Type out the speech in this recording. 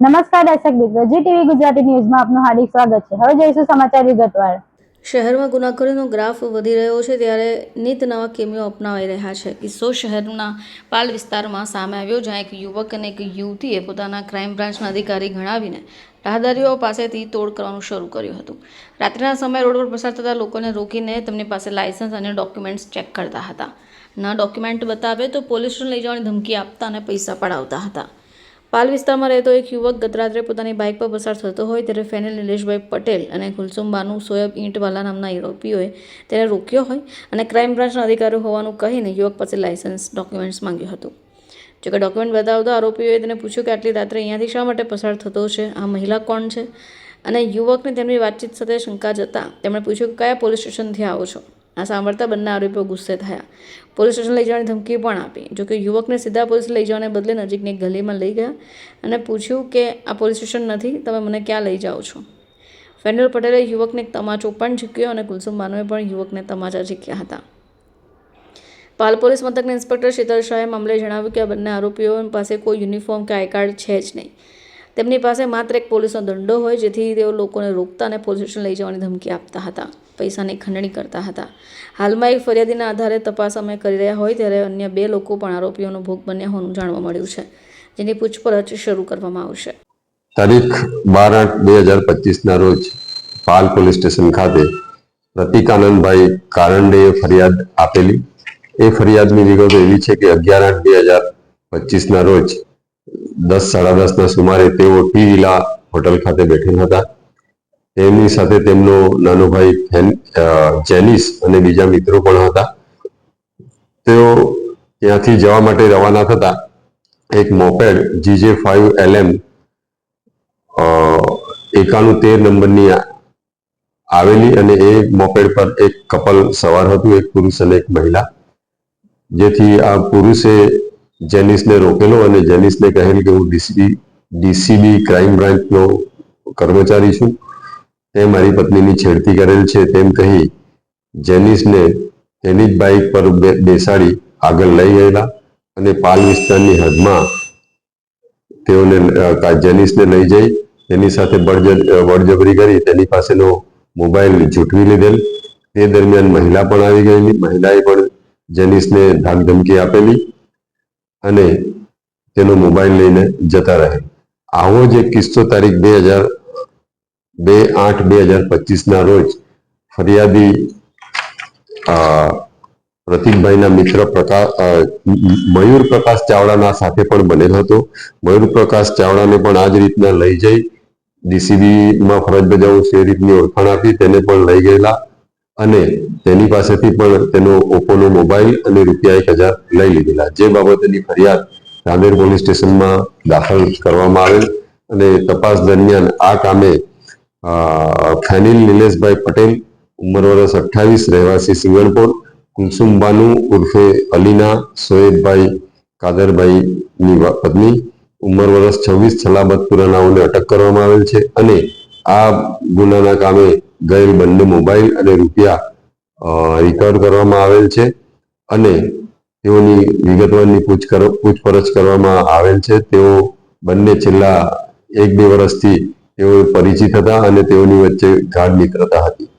નમસ્કાર દર્શક મિત્રો, જી ટીવી ગુજરાતી ન્યૂઝમાં આપનું હાર્દિક સ્વાગત છે. હવે જોઈશું સમાચાર વિગતવાર. શહેરમાં ગુનાખોરીનો ગ્રાફ વધી રહ્યો છે ત્યારે નિત નવા કેમીઓ અપનાવાઈ રહ્યા છે. કિસ્સો શહેરના પાલ વિસ્તારમાં સામે આવ્યો, જ્યાં એક યુવક અને એક યુવતીએ પોતાના ક્રાઇમ બ્રાન્ચના અધિકારી ગણાવીને રાહદારીઓ પાસેથી તોડ કરવાનું શરૂ કર્યું હતું. રાત્રિના સમયે રોડ પર પસાર થતા લોકોને રોકીને તેમની પાસે લાયસન્સ અને ડોક્યુમેન્ટ્સ ચેક કરતા હતા. ના ડોક્યુમેન્ટ બતાવે તો પોલીસ સ્ટેશન લઈ જવાની ધમકી આપતા અને પૈસા પડાવતા હતા. પાલ વિસ્તારમાં રહેતો એક યુવક ગત રાત્રે પોતાની બાઇક પર પસાર થતો હોય ત્યારે ફેનલ નિલેશભાઈ પટેલ અને કુલસુમ બાનુ સોયબ ઈંટવાલા નામના આરોપીઓએ તેને રોક્યો હોય અને ક્રાઇમ બ્રાન્ચના અધિકારી હોવાનું કહીને યુવક પાસે લાયસન્સ ડોક્યુમેન્ટ્સ માંગ્યું હતું. જોકે ડોક્યુમેન્ટ બતાવતા આરોપીઓએ તેને પૂછ્યું કે આટલી રાત્રે અહીંયાથી શા માટે પસાર થતો છે? આ મહિલા કોણ છે? અને યુવકને તેમની વાતચીત સાથે શંકા જતા તેમણે પૂછ્યું કે કયા પોલીસ સ્ટેશનથી આવો છો? આ સાંભળતા બંને આરોપીઓ ગુસ્સે થયા. પોલીસ સ્ટેશન લઈ જવાની ધમકી પણ આપી. જોકે યુવકને સીધા પોલીસ લઈ જવાને બદલે નજીકની એક ગલીમાં લઈ ગયા અને પૂછ્યું કે આ પોલીસ સ્ટેશન નથી, તમે મને ક્યાં લઈ જાઓ છો? ફેનલ પટેલે યુવકને એક તમાચો પણ ઝીક્યો અને કુલસુમ બાનુએ પણ યુવકને તમાચા ઝીક્યા હતા. પાલ પોલીસ મથકના ઇન્સ્પેક્ટર શીતલ શાહે મામલે જણાવ્યું કે આ બંને આરોપીઓ પાસે કોઈ યુનિફોર્મ કે આઈ કાર્ડ છે જ નહીં. તેમની પાસે માત્ર એક પોલીસનો દંડો હોય, જેથી તેઓ લોકોને રોકતા અને પોલીસ સ્ટેશન લઈ જવાની ધમકી આપતા હતા. પૈસાની ખંડણી કરતા હતા. હાલમાં એક ફરિયાદીના આધારે તપાસ અમે કરી રહ્યા હોય, ત્યારે અન્ય બે લોકો પણ આરોપીઓનો ભોગ બન્યા હોવાનું જાણવા મળ્યું છે, જેની પૂછપરછ શરૂ કરવામાં આવશે. તારીખ બાર આઠ બે હજાર પચીસના રોજ પાલ પોલીસ સ્ટેશન ખાતે પ્રતિકાનંદભાઈ કારંડેએ ફરિયાદ આપેલી. એ ફરિયાદની વિગતો એવી છે કે અગિયાર આઠ બે હજાર પચીસના રોજ દસ સાડા દસના સુમારે તેઓ ટી વિલા હોટલ ખાતે બેઠેલ હતા. તેમની સાથે તેમનો નાનો ભાઈ જેનિસ અને બીજા મિત્રો પણ હતા. તેઓ ત્યાંથી જવા માટે રવાના થતા એક મોપેડ જીજે ફાઈવ એલએમ એકાણું તેર નંબરની આવેલી અને એ મોપેડ પર એક કપલ સવાર હતું, એક પુરુષ અને એક મહિલા. જેથી આ પુરુષે જેનિસને રોકેલો અને જેનિસને કહેલ કે હું ડીસીબી ડીસીબી ક્રાઇમ બ્રાન્ચનો કર્મચારી છું. તે મારી પત્નીની છેડતી કરેલ છે. તેમ કહી જેનિસને તેની જ બાઇક પર બેસાડી આગળ લઈ ગયેલા અને પાલ વિસ્તારની હદમાં તેઓને જેનિસને લઈ જઈ. તેની સાથે બળજ- બળજબરી કરી તેની પાસેનો મોબાઈલ ઝૂંટવી લીધેલ. તે દરમિયાન મહિલા પણ આવી ગયેલી. મહિલાએ પણ જેનિસને ધાકધમકી આપેલી. અને તેનો મોબાઈલ લઈને જતા રહે. આવો જ એક કિસ્સો તારીખ બે હજાર બે આઠ બે હજાર પચીસના રોજ ફરિયાદી પ્રતિકભાઈના મિત્ર પ્રકાશ મયુર પ્રકાશ ચાવડાના સાથે પણ બનેલ હતો. મયુર પ્રકાશ ચાવડાને પણ આ જ રીતના લઈ જઈ ડીસીબીમાં ફરજ બજાવું છે રીતની ઓળખાણ આપી તેને પણ લઈ ગયેલા. અને તેની પાસેથી પણ તેનો ઓપ્પોનો મોબાઈલ અને રૂપિયા એક હજાર લઈ લીધેલા. જે બાબતેની ફરિયાદ રાંદેર પોલીસ સ્ટેશનમાં દાખલ કરવામાં આવેલ અને તપાસ દરમિયાન આ કામે અ, ફેનિલ નિલેશભાઈ પટેલ ઉંમર વર્ષ અઠ્ઠાવીસ રહેવાસી સિંગણપોર કુલસુમ બાનુ ઉર્ફે અલીના સોએબભાઈ કાદરભાઈની પત્ની ઉંમર વર્ષ છવ્વીસ સલાબતપુરા નાઓને અટક કરવામાં આવેલ છે અને આ ગુનાના કામે ગયેલ બંને મોબાઈલ અને રૂપિયા રિકવર કરવામાં આવેલ છે અને તેઓની વિગતવારની પૂછપરછ કરવામાં આવેલ છે. તેઓ બંને છેલ્લા એક બે વર્ષથી તેઓ પરિચિત હતા અને તેઓની વચ્ચે ગાઢ મિત્રતા હતી.